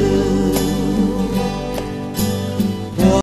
ม